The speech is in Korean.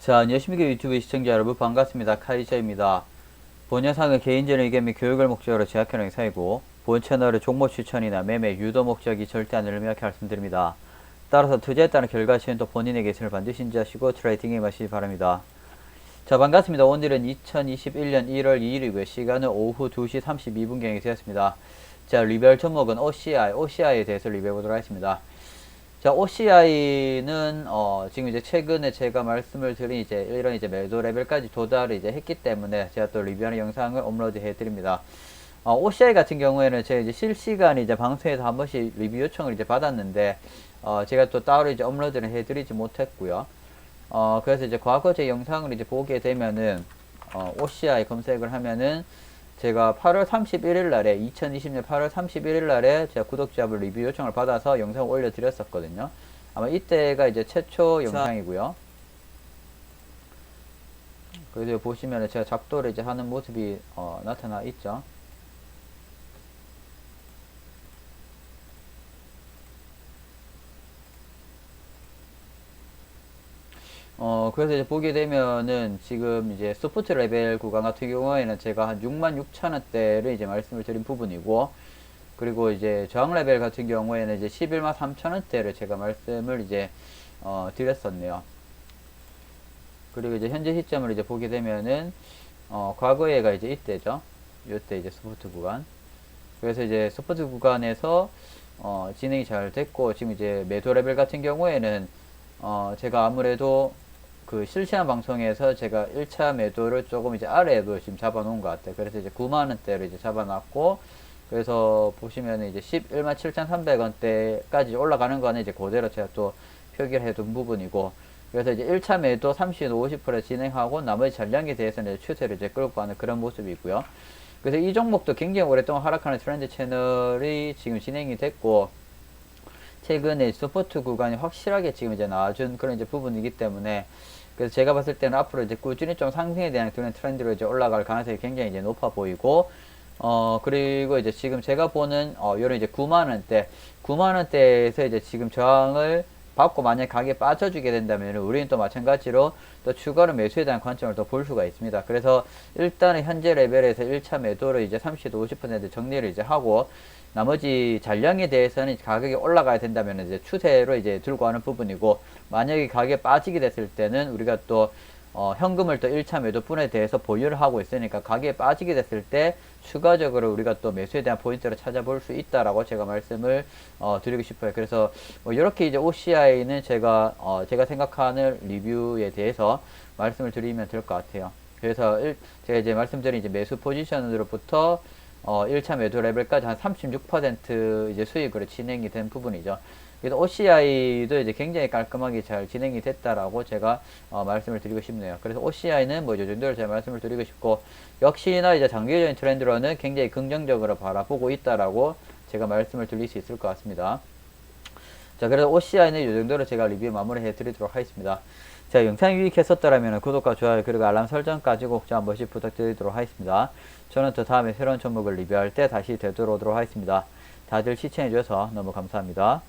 자, 안녕하십니까 유튜브 시청자 여러분 반갑습니다. 카이저입니다. 본 영상은 개인적인 의견 및 교육을 목적으로 제작하는 영상이고 본 채널의 종목 추천이나 매매 유도 목적이 절대 아니라며 이렇게 말씀드립니다. 따라서 투자에 따른 결과 시행도 본인의 계신을 반드시 인지하시고 트레이딩에 임하시기 바랍니다. 자 반갑습니다. 오늘은 2021년 1월 2일이고요. 시간은 오후 2시 32분경이 되었습니다. 자 리뷰할 종목은 OCI, OCI에 대해서 리뷰해 보도록 하겠습니다. 자, OCI는 어, 지금 이제 최근에 제가 말씀을 드린 이제 이런 이제 매도 레벨까지 도달을 이제 했기 때문에 제가 또 리뷰하는 영상을 업로드 해 드립니다. 어, OCI 같은 경우에는 제가 이제 실시간 이제 방송에서 한 번씩 리뷰 요청을 이제 받았는데 어, 제가 또 따로 이제 업로드를 해 드리지 못했고요. 어, 그래서 이제 과거 제 영상을 이제 보게 되면은 어, OCI 검색을 하면은 제가 8월 31일 날에 2020년 8월 31일 날에 제가 구독자분 리뷰 요청을 받아서 영상을 올려드렸었거든요. 아마 이때가 이제 최초 영상이고요. 그래서 보시면 제가 작도를 이제 하는 모습이 어, 나타나 있죠. 어, 그래서 이제 보게 되면은 지금 이제 소프트 레벨 구간 같은 경우에는 제가 한 6만 6천 원대를 이제 말씀을 드린 부분이고, 그리고 이제 저항 레벨 같은 경우에는 이제 11만 3천 원대를 제가 말씀을 이제 어, 드렸었네요. 그리고 이제 현재 시점을 이제 보게 되면은 어, 과거에가 이제 이때죠. 이때 이제 소프트 구간. 그래서 이제 소프트 구간에서 어, 진행이 잘 됐고 지금 이제 매도 레벨 같은 경우에는 어, 제가 아무래도 그 실시간 방송에서 제가 1차 매도를 조금 이제 아래로 지금 잡아놓은 것 같아요. 그래서 이제 9만원대로 이제 잡아놨고, 그래서 보시면 이제 11만 7,300원대까지 올라가는 거는 이제 그대로 제가 또 표기를 해둔 부분이고, 그래서 이제 1차 매도 30, 50% 진행하고 나머지 전량에 대해서는 이제 추세를 이제 끌고 가는 그런 모습이고요. 그래서 이 종목도 굉장히 오랫동안 하락하는 트렌드 채널이 지금 진행이 됐고, 최근에 서포트 구간이 확실하게 지금 이제 나와준 그런 이제 부분이기 때문에 그래서 제가 봤을 때는 앞으로 이제 꾸준히 좀 상승에 대한 그런 트렌드로 이제 올라갈 가능성이 굉장히 이제 높아 보이고 어 그리고 이제 지금 제가 보는 어 요런 이제 9만 원대 9만 원대에서 이제 지금 저항을 받고 만약 가격이 빠져주게 된다면 우리는 또 마찬가지로 또 추가로 매수에 대한 관점을 더 볼 수가 있습니다. 그래서 일단은 현재 레벨에서 1차 매도를 이제 30, 50% 정리를 이제 하고 나머지 잔량에 대해서는 가격이 올라가야 된다면 이제 추세로 이제 들고 가는 부분이고 만약에 가격이 빠지게 됐을 때는 우리가 또 어, 현금을 또 1차 매도분에 대해서 보유를 하고 있으니까 가격이 빠지게 됐을 때 추가적으로 우리가 또 매수에 대한 포인트를 찾아볼 수 있다라고 제가 말씀을 어, 드리고 싶어요. 그래서 뭐 이렇게 이제 OCI는 제가 어, 제가 생각하는 리뷰에 대해서 말씀을 드리면 될 것 같아요. 그래서 일, 제가 이제 말씀드린 이제 매수 포지션으로부터 어, 1차 매도 레벨까지 한 36% 이제 수익으로 진행이 된 부분이죠. 그래서 OCI도 이제 굉장히 깔끔하게 잘 진행이 됐다라고 제가 어, 말씀을 드리고 싶네요. 그래서 OCI는 뭐이 정도로 제가 말씀을 드리고 싶고 역시나 이제 장기적인 트렌드로는 굉장히 긍정적으로 바라보고 있다라고 제가 말씀을 드릴 수 있을 것 같습니다. 자, 그래서 OCI는 이 정도로 제가 리뷰 마무리해 드리도록 하겠습니다. 자, 영상이 유익했었더라면 구독과 좋아요 그리고 알람 설정까지 꼭좀한 번씩 부탁드리도록 하겠습니다. 저는 또 다음에 새로운 종목을 리뷰할 때 다시 되돌아오도록 하겠습니다. 다들 시청해주셔서 너무 감사합니다.